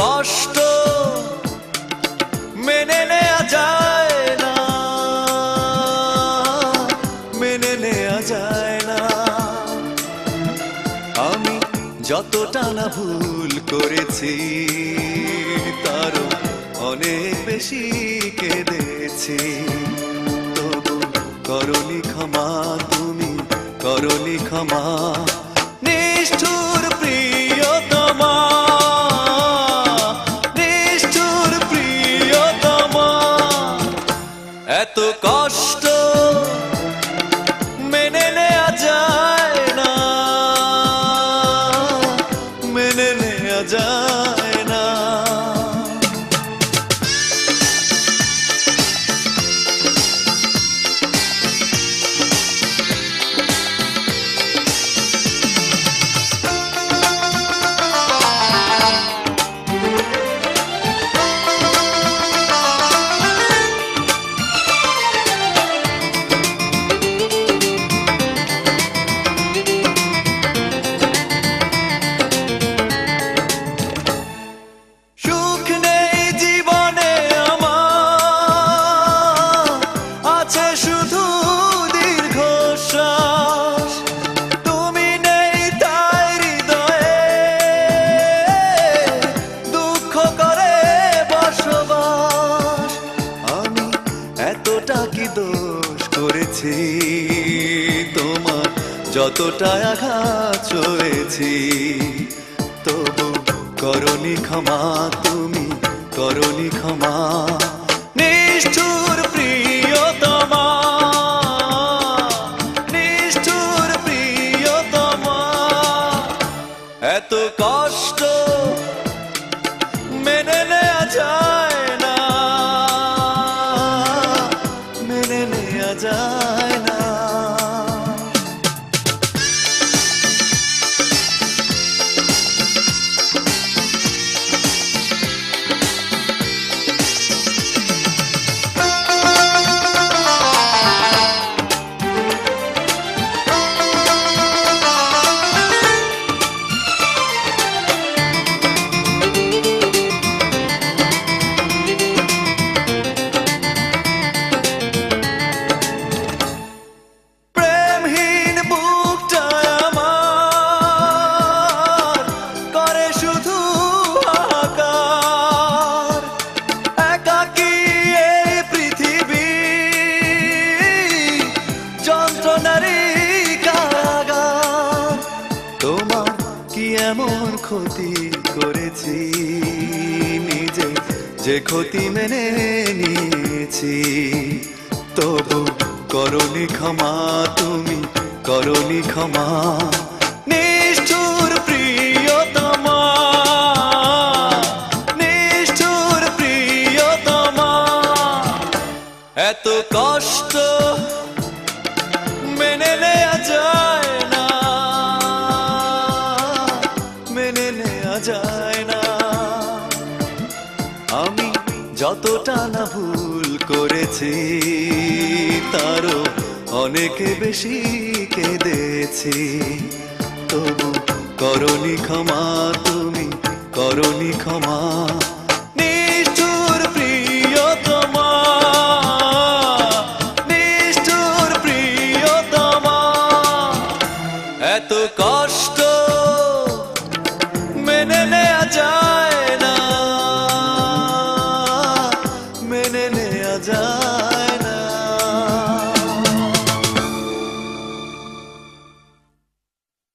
কষ্ট মেনে নেওয়া যায় না। মেনে নেওয়া যায় না। আমি যতটা না ভুল করেছি, তারও অনেক বেশি কেঁদেছি। তবু করলি ক্ষমা, তুমি করলি ক্ষমা, নিষ্ঠুর করেছি। তোমার যতটা আঘাত চলেছি তবু করনি ক্ষমা, তুমি করনি ক্ষমা। নিষ্ঠুর প্রিয়তমা নিষ্ঠুর প্রিয়তমা। এত কষ্ট যে ক্ষতি মেনে নিয়েছি, তবু করনি ক্ষমা তুমি, করনি ক্ষমা। প্রিয়তমা প্রিয়তমা। এত কষ্ট মেনে যায় না, মেনে যায় না। যতটা না ভুল করেছি, তারও অনেক বেশি কেঁদেছি। তবু করণি ক্ষমা, তুমি করণি ক্ষমা। এত কষ্ট 着